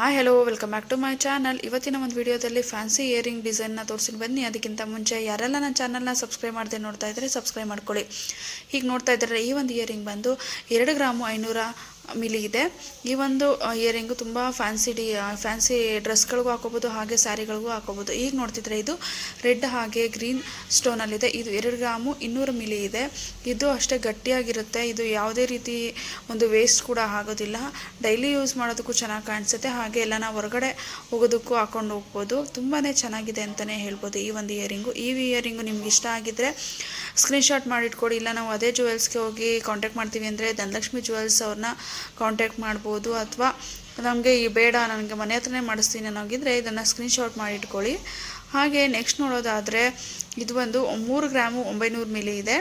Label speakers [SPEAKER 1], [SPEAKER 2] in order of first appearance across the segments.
[SPEAKER 1] Hi hello welcome back to my channel ಇವತ್ತಿನ ಒಂದು ವಿಡಿಯೋದಲ್ಲಿ ಫ್ಯಾನ್ಸಿ ಇಯರಿಂಗ್ ಡಿಸೈನ್ನ ತೋರಿಸಿ ಬನ್ನಿ. ಅದಕ್ಕಿಂತ ಮುಂಚೆ ಯಾರೆಲ್ಲ ನನ್ನ ಚಾನಲ್ನ ಸಬ್ಸ್ಕ್ರೈಬ್ ಮಾಡದೆ ನೋಡ್ತಾ ಇದ್ದರೆ ಸಬ್ಸ್ಕ್ರೈಬ್ ಮಾಡ್ಕೊಳ್ಳಿ. ಹೀಗೆ ನೋಡ್ತಾ ಇದ್ದಾರೆ ಈ ಒಂದು ಇಯರಿಂಗ್ ಬಂದು ಎರಡು ಗ್ರಾಮು ಐನೂರ ಮಿಲಿ ಇದೆ ಈ ಒಂದು ಇಯರಿಂಗು ತುಂಬ ಫ್ಯಾನ್ಸಿ ಡಿ ಫ್ಯಾನ್ಸಿ ಡ್ರೆಸ್ಗಳಿಗೂ ಹಾಕೋಬೋದು, ಹಾಗೆ ಸ್ಯಾರಿಗಳಿಗೂ ಹಾಕೋಬೋದು. ಈಗ ನೋಡ್ತಿದ್ರೆ ಇದು ರೆಡ್ ಹಾಗೆ ಗ್ರೀನ್ ಸ್ಟೋನಲ್ಲಿದೆ. ಇದು ಎರಡು ಗ್ರಾಮು, ಇನ್ನೂರು ಮಿಲಿ ಇದೆ ಇದು ಅಷ್ಟೇ ಗಟ್ಟಿಯಾಗಿರುತ್ತೆ. ಇದು ಯಾವುದೇ ರೀತಿ ಒಂದು ವೇಸ್ಟ್ ಕೂಡ ಆಗೋದಿಲ್ಲ. ಡೈಲಿ ಯೂಸ್ ಮಾಡೋದಕ್ಕೂ ಚೆನ್ನಾಗಿ ಕಾಣಿಸುತ್ತೆ. ಹಾಗೆ ಎಲ್ಲ ನಾವು ಹೊರಗಡೆ ಹೋಗೋದಕ್ಕೂ ಹಾಕೊಂಡು ಹೋಗ್ಬೋದು. ತುಂಬಾ ಚೆನ್ನಾಗಿದೆ ಅಂತಲೇ ಹೇಳ್ಬೋದು ಈ ಒಂದು ಇಯರಿಂಗು ಈ ಇಯರಿಂಗು ನಿಮ್ಗೆ ಇಷ್ಟ ಆಗಿದ್ದರೆ ಸ್ಕ್ರೀನ್ಶಾಟ್ ಮಾಡಿಟ್ಕೊಡಿ. ಇಲ್ಲ, ನಾವು ಅದೇ ಜುವೆಲ್ಸ್ಗೆ ಹೋಗಿ ಕಾಂಟ್ಯಾಕ್ಟ್ ಮಾಡ್ತೀವಿ ಅಂದರೆ ಧನಲಕ್ಷ್ಮಿ ಜುವೆಲ್ಸ್ ಅವ್ರನ್ನ ಕಾಂಟ್ಯಾಕ್ಟ್ ಮಾಡ್ಬೋದು ಅಥವಾ ನಮಗೆ ಈ ಬೇಡ, ನನಗೆ ಮನೆ ಹತ್ರನೇ ಮಾಡಿಸ್ತೀನಿ ಅನ್ನೋಗಿದ್ರೆ ಇದನ್ನು ಸ್ಕ್ರೀನ್ಶಾಟ್ ಮಾಡಿ ಇಟ್ಕೊಳ್ಳಿ ಹಾಗೆ ನೆಕ್ಸ್ಟ್ ನೋಡೋದಾದರೆ ಇದು ಒಂದು ಮೂರು ಗ್ರಾಮು ಒಂಬೈನೂರು ಮಿಲಿ ಇದೆ.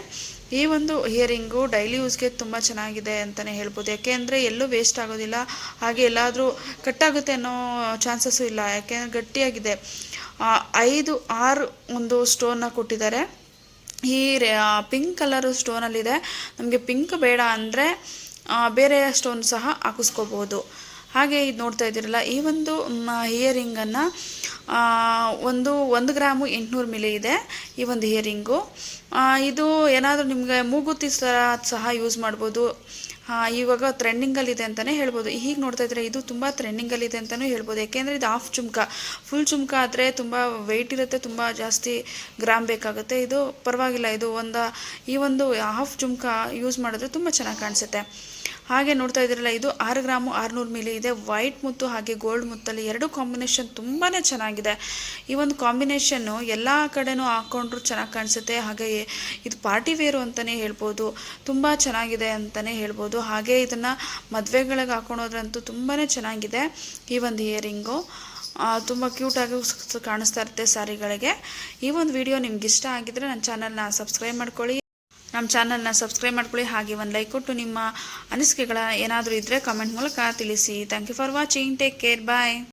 [SPEAKER 1] ಈ ಒಂದು ಇಯರಿಂಗು ಡೈಲಿ ಯೂಸ್ಗೆ ತುಂಬ ಚೆನ್ನಾಗಿದೆ ಅಂತಲೇ ಹೇಳ್ಬೋದು. ಯಾಕೆ ಅಂದರೆ ಎಲ್ಲೂ ವೇಸ್ಟ್ ಆಗೋದಿಲ್ಲ. ಹಾಗೆ ಎಲ್ಲಾದರೂ ಕಟ್ಟಾಗುತ್ತೆ ಅನ್ನೋ ಚಾನ್ಸಸ್ಸು ಇಲ್ಲ. ಯಾಕೆಂದರೆ ಗಟ್ಟಿಯಾಗಿದೆ. ಐದು, ಆರು ಒಂದು ಸ್ಟೋನ್ನ ಕೊಟ್ಟಿದ್ದಾರೆ. ಈ ಪಿಂಕ್ ಕಲರು ಸ್ಟೋನಲ್ಲಿದೆ ನಮಗೆ ಪಿಂಕ್ ಬೇಡ ಅಂದರೆ ಬೇರೆ ಸ್ಟೋನ್ ಸಹ ಹಾಕಿಸ್ಕೋಬೋದು. ಹಾಗೆ ಇದು ನೋಡ್ತಾ ಇದ್ದೀರಲ್ಲ, ಈ ಒಂದು ಇಯರಿಂಗನ್ನು ಒಂದು ಒಂದು ಗ್ರಾಮು ಎಂಟುನೂರು ಮಿಲಿ ಇದೆ ಈ ಒಂದು ಇಯರಿಂಗು ಇದು ಏನಾದರೂ ನಿಮಗೆ ಮೂಗುತಿ ಸಹ ಯೂಸ್ ಮಾಡ್ಬೋದು. ಇವಾಗ ಟ್ರೆಂಡಿಂಗಲ್ಲಿದೆ ಅಂತಲೇ ಹೇಳ್ಬೋದು. ಈಗ ನೋಡ್ತಾ ಇದ್ರೆ ಇದು ತುಂಬ ಟ್ರೆಂಡಿಂಗಲ್ಲಿದೆ ಅಂತಲೂ ಹೇಳ್ಬೋದು. ಯಾಕೆಂದರೆ ಇದು ಹಾಫ್ ಚುಮ್ಕ. ಫುಲ್ ಚುಮ್ಕ ಆದರೆ ತುಂಬ ವೆಯ್ಟ್ ಇರುತ್ತೆ, ತುಂಬ ಜಾಸ್ತಿ ಗ್ರಾಮ್ ಬೇಕಾಗುತ್ತೆ. ಇದು ಪರವಾಗಿಲ್ಲ, ಇದು ಒಂದು, ಈ ಒಂದು ಹಾಫ್ ಚುಮ್ಕ ಯೂಸ್ ಮಾಡಿದ್ರೆ ತುಂಬ ಚೆನ್ನಾಗಿ ಕಾಣಿಸುತ್ತೆ. ಹಾಗೆ ನೋಡ್ತಾ ಇದ್ದೀರಲ್ಲ, ಇದು ಆರು ಗ್ರಾಮು ಆರುನೂರು ಮಿಲಿ ಇದೆ. ವೈಟ್ ಮುತ್ತು ಹಾಗೆ ಗೋಲ್ಡ್ ಮುತ್ತಲ್ಲಿ ಎರಡು ಕಾಂಬಿನೇಷನ್ ತುಂಬಾ ಚೆನ್ನಾಗಿದೆ. ಈ ಒಂದು ಕಾಂಬಿನೇಷನ್ನು ಎಲ್ಲ ಕಡೆನೂ ಹಾಕ್ಕೊಂಡ್ರು ಚೆನ್ನಾಗಿ ಕಾಣಿಸುತ್ತೆ. ಹಾಗೆ ಇದು ಪಾರ್ಟಿ ವೇರು ಅಂತಲೇ ಹೇಳ್ಬೋದು. ತುಂಬ ಚೆನ್ನಾಗಿದೆ ಅಂತಲೇ ಹೇಳ್ಬೋದು. ಹಾಗೆ ಇದನ್ನು ಮದುವೆಗಳಿಗೆ ಹಾಕೊಳೋದ್ರಂತೂ ತುಂಬಾ ಚೆನ್ನಾಗಿದೆ ಈ ಒಂದು ಇಯರಿಂಗು ತುಂಬ ಕ್ಯೂಟಾಗಿ ಕಾಣಿಸ್ತಾ ಇರುತ್ತೆ ಸ್ಯಾರಿಗಳಿಗೆ ಈ ಒಂದು ವಿಡಿಯೋ ನಿಮ್ಗೆ ಇಷ್ಟ ಆಗಿದ್ರೆ ನನ್ನ ಚಾನಲ್ನ ಸಬ್ಸ್ಕ್ರೈಬ್ ಮಾಡ್ಕೊಳ್ಳಿ. ನಮ್ಮ ಚಾನಲ್ನ ಸಬ್ಸ್ಕ್ರೈಬ್ ಮಾಡ್ಕೊಳ್ಳಿ, ಹಾಗೆ ಒಂದು ಲೈಕ್ ಕೊಟ್ಟು ನಿಮ್ಮ ಅನಿಸಿಕೆಗಳ ಏನಾದರೂ ಇದ್ದರೆ ಕಮೆಂಟ್ ಮೂಲಕ ತಿಳಿಸಿ. Thank you for watching take care bye